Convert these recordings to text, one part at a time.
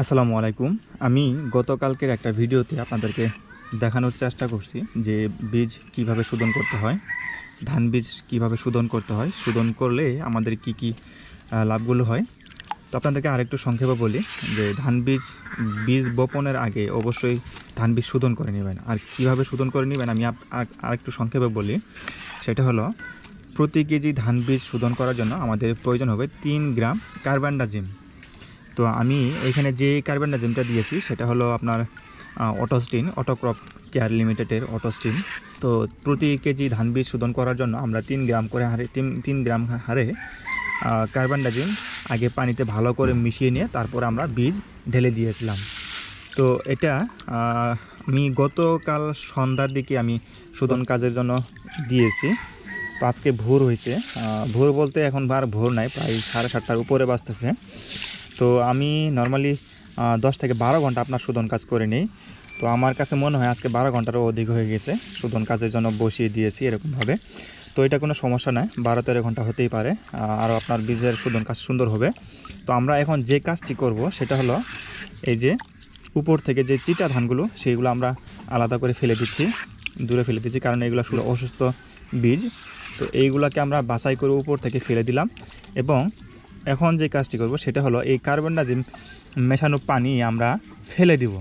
আসসালামু আলাইকুম। আমি গতকালকের একটা ভিডিওতে আপনাদেরকে দেখানোর চেষ্টা করছি যে বীজ কীভাবে শোধন করতে হয়, ধান বীজ কীভাবে শোধন করতে হয়, শোধন করলে আমাদের কি কি লাভগুলো হয়। তো আপনাদেরকে আরেকটু সংক্ষেপে বলি যে ধান বীজ বীজ বপনের আগে অবশ্যই ধান বীজ শোধন করে নেবেন। আর কীভাবে শোধন করে নেবেন আমি আরেকটু সংক্ষেপে বলি। সেটা হলো, প্রতি কেজি ধান বীজ শোধন করার জন্য আমাদের প্রয়োজন হবে তিন গ্রাম কার্বানডাজিম তো আমি এখানে যে কার্বানডাজিমটা দিয়েছি, সেটা হলো আপনার অটোস্টিন অটোক্রপ কেয়ার লিমিটেডের অটোস্টিন তো প্রতি কেজি ধান বীজ শোধন করার জন্য আমরা তিন গ্রাম করে হারে, তিন তিন গ্রাম হারে কার্বানডাজিম আগে পানিতে ভালো করে মিশিয়ে নিয়ে তারপর আমরা বীজ ঢেলে দিয়েছিলাম। তো এটা আমি গতকাল সন্ধ্যার দিকে আমি শোধন কাজের জন্য দিয়েছি। তো আজকে ভোর হয়েছে। ভোর বলতে এখন বার ভোর নাই, প্রায় সাড়ে সাতটার উপরে বাজতেছে। তো আমি নর্মালি দশ থেকে বারো ঘণ্টা আপনার শোধন কাজ করে নিই। তো আমার কাছে মনে হয় আজকে বারো ঘন্টারও অধিক হয়ে গেছে শোধন কাজের জন্য বসিয়ে দিয়েছি এরকমভাবে। তো এটা কোনো সমস্যা নয়, বারো তেরো ঘণ্টা হতেই পারে আরও আপনার বীজের শোধন কাজ সুন্দর হবে। তো আমরা এখন যে কাজটি করব সেটা হলো এই যে উপর থেকে যে চিটা ধানগুলো সেইগুলো আমরা আলাদা করে ফেলে দিচ্ছি, দূরে ফেলে দিচ্ছি, কারণ এগুলো আসলে অসুস্থ বীজ। তো এইগুলোকে আমরা বাছাই করে উপর থেকে ফেলে দিলাম এবং এখন যে কাজটি করব সেটা হলো এই কার্বন ডাইজিম মেশানো পানি আমরা ফেলে দিব।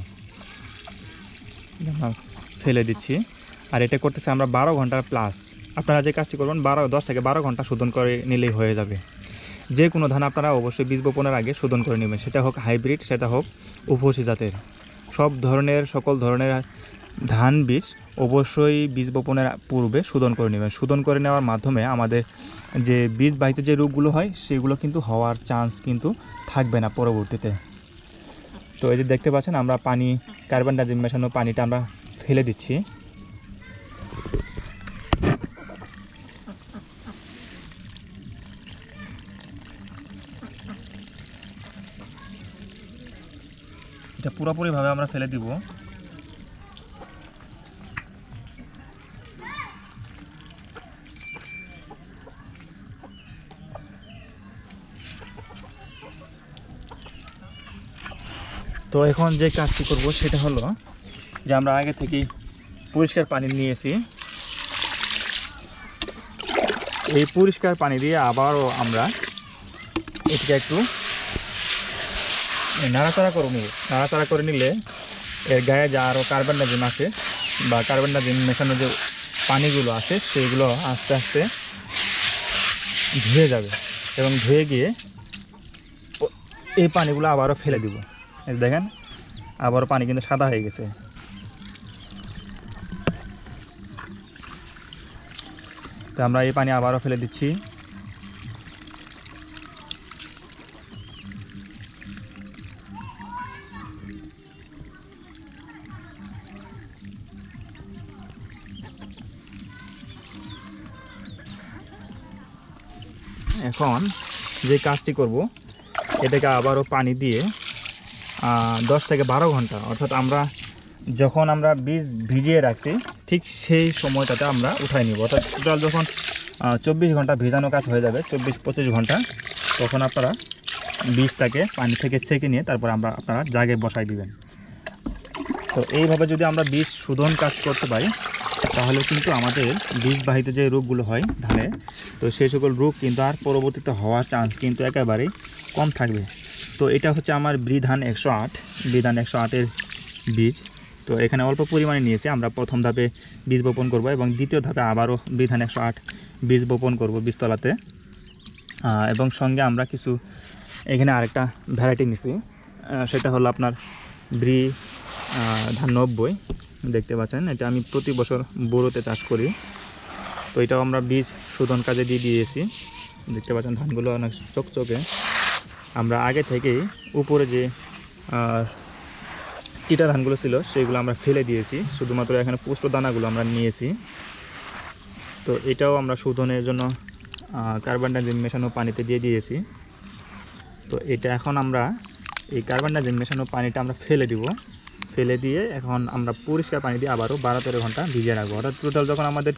ফেলে দিচ্ছি। আর এটা করতেছে আমরা বারো ঘণ্টার প্লাস আপনারা যে কাজটি করবেন বারো, দশ থেকে বারো ঘণ্টা শোধন করে নিলেই হয়ে যাবে। যে কোনো ধান আপনারা অবশ্যই বীজ বপনের আগে শোধন করে নেবেন। সেটা হোক হাইব্রিড সেটা হোক উপসী জাতের। সব ধরনের, সকল ধরনের ধান বীজ অবশ্যই বীজ বপনের পূর্বে শোধন করে নেবেন। শোধন করে নেওয়ার মাধ্যমে আমাদের যে বীজ বাহিত যে রোগগুলো হয়, সেগুলো কিন্তু হওয়ার চান্স কিন্তু থাকবে না পরবর্তীতে। তো এই যে দেখতে পাচ্ছেন, আমরা পানি কার্বন ডাইজিম মেশানো পানিটা আমরা ফেলে দিচ্ছি। এটা পুরোপুরিভাবে আমরা ফেলে দিব। তো এখন যে কাজটি করব সেটা হলো যে আমরা আগে থেকেই পরিষ্কার পানি নিয়েছি। এই পরিষ্কার পানি দিয়ে আবারও আমরা এটিকে একটু নাড়াচাড়া করে নিব নাড়াচাড়া করে নিলে এর গায়ে যা আরও কার্বন ডাইজিম আছে বা কার্বন ডাইজিম মেশানো যে পানিগুলো আছে, সেগুলো আস্তে আস্তে ধুয়ে যাবে এবং ধুয়ে গিয়ে এই পানিগুলো আবারও ফেলে দিব। দেখেন আবারও পানি কিন্তু সাদা হয়ে গেছে। তো আমরা এই পানি আবারও ফেলে দিচ্ছি। এখন যে কাজটি করব, এটাকে আবারও পানি দিয়ে দশ থেকে বারো ঘণ্টা। অর্থাৎ আমরা যখন আমরা বীজ ভিজিয়ে রাখছি, ঠিক সেই সময়টাতে আমরা উঠাই নিব। অর্থাৎ জল যখন চব্বিশ ঘণ্টা ভিজানো কাজ হয়ে যাবে, চব্বিশ পঁচিশ ঘণ্টা, তখন আপনারা বীজটাকে পানি থেকে ছেঁকে নিয়ে তারপর আমরা আপনারা জাগে বসাই দিবেন। তো এইভাবে যদি আমরা বীজ শোধন কাজ করতে পারি, তাহলে কিন্তু আমাদের বীজবাহিত যে রোগগুলো হয় ধানে, তো সেই সকল রোগ কিন্তু আর পরবর্তীতে হওয়ার চান্স কিন্তু একেবারেই কম থাকবে। তো এটা হচ্ছে আমার বৃধান একশো আট, বৃধান একশো আটের বীজ। তো এখানে অল্প পরিমাণে নিয়েছি, আমরা প্রথম ধাপে বীজ বপন করব এবং দ্বিতীয় ধাপে আবারও বৃধান একশো আট বীজ বপন করব বীজতলাতে। এবং সঙ্গে আমরা কিছু এখানে আরেকটা ভ্যারাইটি নিছি সেটা হলো আপনার ব্রি ধান নব্বই, দেখতে পাচ্ছেন? এটা আমি প্রতি বছর বোরোতে চাষ করি। তো এটাও আমরা বীজ শোধন কাজে দিয়ে দিয়েছি। দেখতে পাচ্ছেন ধানগুলো অনেক চকচকে। আমরা আগে থেকেই উপরে যে চিটা ধানগুলো ছিল, সেগুলো আমরা ফেলে দিয়েছি। শুধুমাত্র এখানে পুষ্ট দানাগুলো আমরা নিয়েছি। তো এটাও আমরা শোধনের জন্য কার্বন ডাইজিম মেশানো পানিতে দিয়ে দিয়েছি। তো এটা এখন আমরা, এই কার্বন ডাইজিম মেশানো পানিটা আমরা ফেলে দিব। ফেলে দিয়ে এখন আমরা পরিষ্কার পানি দিয়ে আবারও বারো তেরো ঘণ্টা ভিজিয়ে রাখব। অর্থাৎ টোটাল যখন আমাদের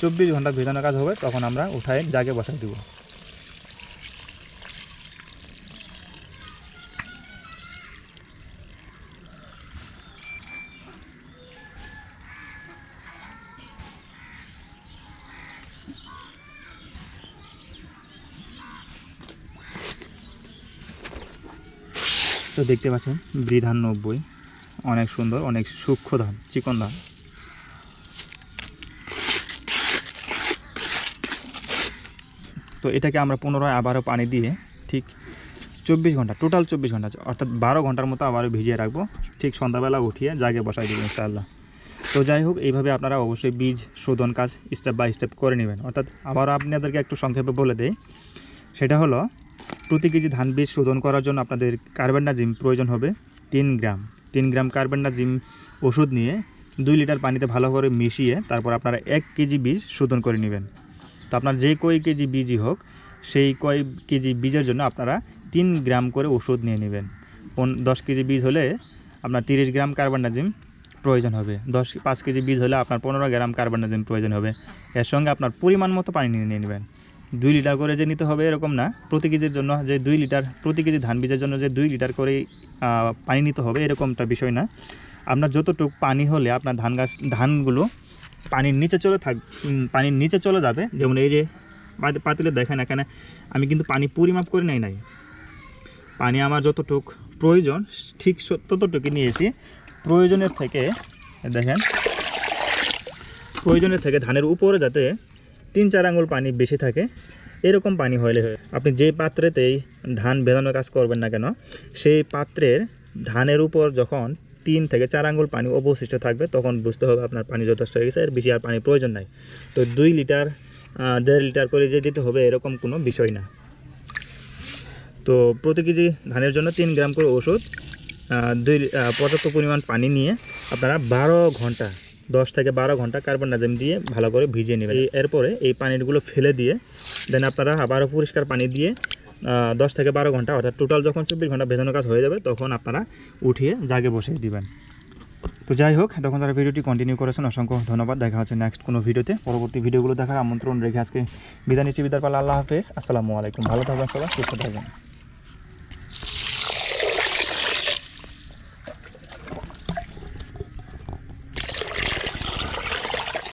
চব্বিশ ঘণ্টা ভেজানোর কাজ হবে, তখন আমরা উঠায় জাগে বসাই দেবো। তো দেখতে পাচ্ছেন বৃধান নব্বই। অনেক সুন্দর, অনেক সূক্ষ্ম ধান, চিকন ধান। তো এটাকে আমরা পুনরায় আবারও পানি দিয়ে ঠিক চব্বিশ ঘণ্টা টোটাল চব্বিশ ঘণ্টা, অর্থাৎ বারো ঘণ্টার মতো আবারও ভিজিয়ে রাখব। ঠিক সন্ধ্যাবেলা উঠিয়ে জাগে বসাই দেবো ইনশাআল্লাহ। তো যাই হোক, এইভাবে আপনারা অবশ্যই বীজ শোধন কাজ স্টেপ বাই স্টেপ করে নেবেন। অর্থাৎ আবারও আপনাদেরকে একটু সংক্ষেপে বলে দেই। সেটা হলো প্রতি কেজি ধান বীজ শোধন করার জন্য আপনাদের কার্বেন্ডাজিম প্রয়োজন হবে তিন গ্রাম। তিন গ্রাম কার্বেন্ডাজিম ওষুধ নিয়ে দুই লিটার পানিতে ভালো করে মিশিয়ে তারপর আপনারা এক কেজি বীজ শোধন করে নেবেন। তো আপনার যে কয় কেজি বীজই হোক, সেই কয় কেজি বীজের জন্য আপনারা তিন গ্রাম করে ওষুধ নিয়ে নেবেন। পন- দশ কেজি বীজ হলে আপনার তিরিশ গ্রাম কার্বানডাজিম প্রয়োজন হবে। দশ পাঁচ কেজি বীজ হলে আপনার পনেরো গ্রাম কার্বানডাজিম প্রয়োজন হবে। এর সঙ্গে আপনার পরিমাণ মতো পানি নিয়ে নিয়ে নেবেন। দুই লিটার করে যে নিতে হবে এরকম না, প্রতি কেজির জন্য যে দুই লিটার, প্রতি কেজি ধান বীজের জন্য যে দুই লিটার করে পানি নিতে হবে এরকমটা বিষয় না। আপনার যতটুকু পানি হলে আপনার ধান গাছ, ধানগুলো পানির নিচে চলে থাক পানির নিচে চলে যাবে। যেমন এই যে পাত- পাতিলে দেখেন এখানে আমি কিন্তু পানি পরিমাপ করে নাই নাই। পানি আমার যতটুক প্রয়োজন, ঠিক ততটুকু নিয়েছি। প্রয়োজনের থেকে, দেখেন, প্রয়োজনের থেকে ধানের উপরে যাতে তিন চার আঙুল পানি বেশি থাকে, এরকম পানি হলে আপনি যে পাত্রেতেই ধান ভেজানোর কাজ করবেন না কেন, সেই পাত্রের ধানের উপর যখন তিন থেকে চার আঙুল পানি অবশিষ্ট থাকবে, তখন বুঝতে হবে আপনার পানি যথেষ্ট হয়ে গেছে, এর বেশি আর পানি প্রয়োজন নাই। তো দুই লিটার দেড় লিটার করে যে দিতে হবে, এরকম কোনো বিষয় না। তো প্রতি কেজি ধানের জন্য তিন গ্রাম করে ওষুধ দুই পর্যাপ্ত পরিমাণ পানি নিয়ে আপনারা বারো ঘণ্টা দশ থেকে বারো ঘণ্টা কার্বন ডাইঅক্সাইড দিয়ে ভালো করে ভিজিয়ে নেবেন। এরপরে এই পানিগুলো ফেলে দিয়ে দেন আপনারা আবারও পরিষ্কার পানি দিয়ে দশ থেকে বারো ঘণ্টা, অর্থাৎ টোটাল যখন চব্বিশ ঘণ্টা ভেজানো কাজ হয়ে যাবে, তখন আপনারা উঠিয়ে জাগে বসিয়ে দিবেন। তো যাই হোক তখন তারা ভিডিওটি কন্টিনিউ করেছেন, অসংখ্য ধন্যবাদ। দেখা হচ্ছে নেক্সট কোনো ভিডিওতে। পরবর্তী ভিডিওগুলো দেখার আমন্ত্রণ রেখে আজকে বিদায় নিচ্ছি বিদার পালা, আল্লাহ হাফেজ। আসসালামু আলাইকুম। ভালো থাকবেন সবাই, সুস্থ থাকবেন।